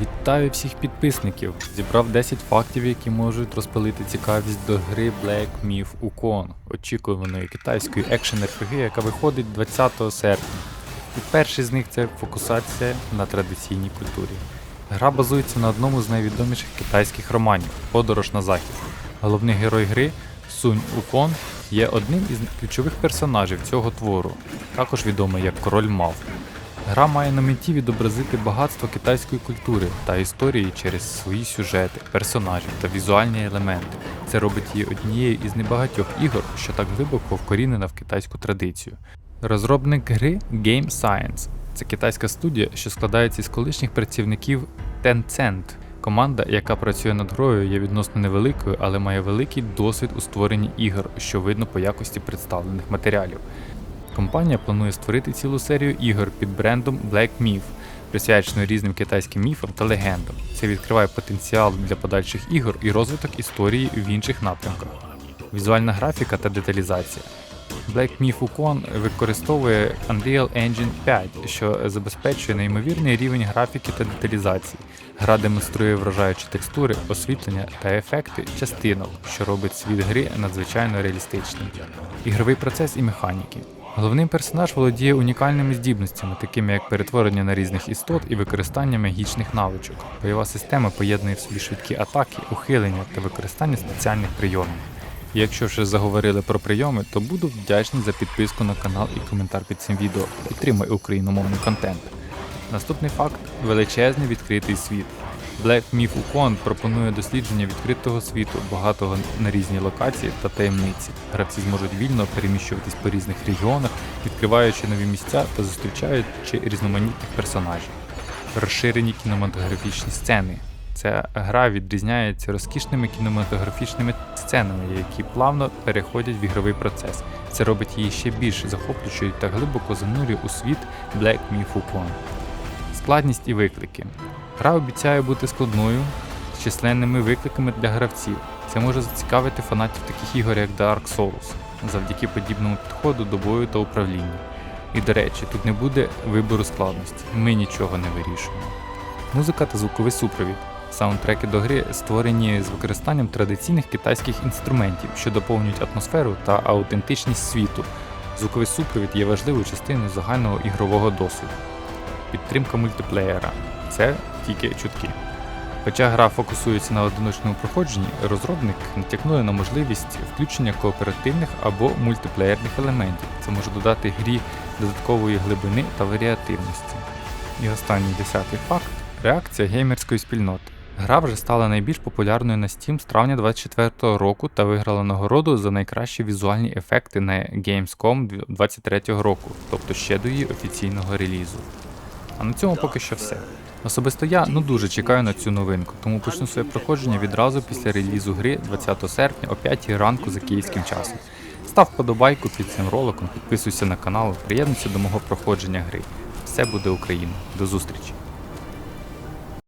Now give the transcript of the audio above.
Вітаю всіх підписників! Зібрав 10 фактів, які можуть розпалити цікавість до гри Black Myth Wukong, очікуваної китайської екшен RPG, яка виходить 20 серпня. І перший з них це фокусація на традиційній культурі. Гра базується на одному з найвідоміших китайських романів Подорож на захід. Головний герой гри Сунь Укон є одним із ключових персонажів цього твору, також відомий як Король Мав. Гра має на меті відобразити багатство китайської культури та історії через свої сюжети, персонажів та візуальні елементи. Це робить її однією із небагатьох ігор, що так глибоко вкорінена в китайську традицію. Розробник гри Game Science це китайська студія, що складається із колишніх працівників Tencent. Команда, яка працює над грою, є відносно невеликою, але має великий досвід у створенні ігор, що видно по якості представлених матеріалів. Компанія планує створити цілу серію ігор під брендом Black Myth, присвячену різним китайським міфам та легендам. Це відкриває потенціал для подальших ігор і розвиток історії в інших напрямках. Візуальна графіка та деталізація. Black Myth Wukong використовує Unreal Engine 5, що забезпечує неймовірний рівень графіки та деталізації. Гра демонструє вражаючі текстури, освітлення та ефекти частинок, що робить світ гри надзвичайно реалістичним. Ігровий процес і механіки. Головний персонаж володіє унікальними здібностями, такими як перетворення на різних істот і використання магічних навичок. Бойова система поєднує в собі швидкі атаки, ухилення та використання спеціальних прийомів. Якщо вже заговорили про прийоми, то буду вдячний за підписку на канал і коментар під цим відео. Підтримай україномовний контент. Наступний факт величезний відкритий світ. Black Myth Wukong пропонує дослідження відкритого світу, багатого на різні локації та таємниці. Гравці зможуть вільно переміщуватись по різних регіонах, відкриваючи нові місця та зустрічаючи різноманітних персонажів. Розширені кінематографічні сцени. Ця гра відрізняється розкішними кінематографічними сценами, які плавно переходять в ігровий процес. Це робить її ще більш захоплюючою та глибоко занурює у світ Black Myth Wukong. Складність і виклики. Гра обіцяє бути складною з численними викликами для гравців. Це може зацікавити фанатів таких ігор, як Dark Souls, завдяки подібному підходу до бою та управління. І до речі, тут не буде вибору складності, ми нічого не вирішуємо. Музика та звуковий супровід. Саундтреки до гри створені з використанням традиційних китайських інструментів, що доповнюють атмосферу та аутентичність світу. Звуковий супровід є важливою частиною загального ігрового досвіду. Підтримка мультиплеєра це тільки чутки. Хоча гра фокусується на одиночному проходженні, розробник натякнує на можливість включення кооперативних або мультиплеєрних елементів. Це може додати грі додаткової глибини та варіативності. І останній десятий факт реакція геймерської спільноти. Гра вже стала найбільш популярною на Steam з травня 2024 року та виграла нагороду за найкращі візуальні ефекти на Gamescom 2023 року, тобто ще до її офіційного релізу. А на цьому поки що все. Особисто я ну дуже чекаю на цю новинку, тому почну своє проходження відразу після релізу гри 20 серпня о 5 ранку за київським часом. Став подобайку під цим роликом, підписуйся на канал, приєднуйся до мого проходження гри. Все буде Україна. До зустрічі!